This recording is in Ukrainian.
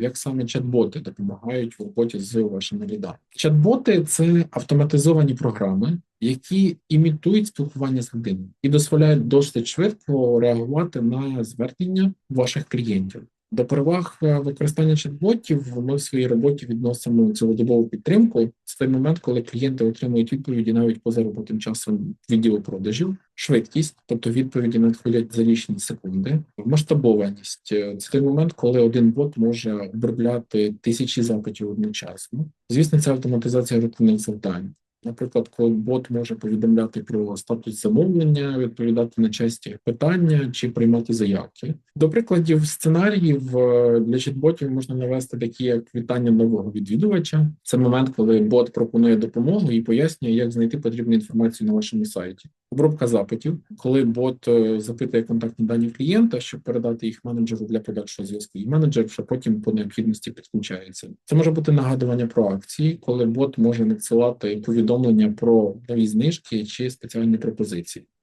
як саме чат-боти допомагають в роботі з вашими лідами. Чат-боти це автоматизовані програми, які імітують спілкування з людиною і дозволяють досить швидко реагувати на звернення ваших клієнтів. До переваг е, використання чат-ботів ми в своїй роботі відносимо цілодобову підтримку. Це той момент, коли клієнти отримують відповіді навіть поза робочим часом відділу продажів, швидкість, тобто відповіді надходять за лічні секунди, масштабованість Е, це той момент, коли один бот може обробляти тисячі запитів одночасно. Звісно, це автоматизація рутинних завдань. Наприклад, коли бот може повідомляти про статус замовлення, відповідати на часті питання чи приймати заявки. До прикладів сценаріїв е, для чат-ботів можна навести такі, як вітання нового відвідувача. Це момент, коли бот пропонує допомогу і пояснює, як знайти потрібну інформацію на вашому сайті. Обробка запитів, коли бот е, запитує контактні дані клієнта, щоб передати їх менеджеру для подальшого зв'язку, і менеджер вже потім по необхідності підключається. Це може бути нагадування про акції, коли бот може надсилати повідомлення про нові знижки чи спеціальні пропозиції.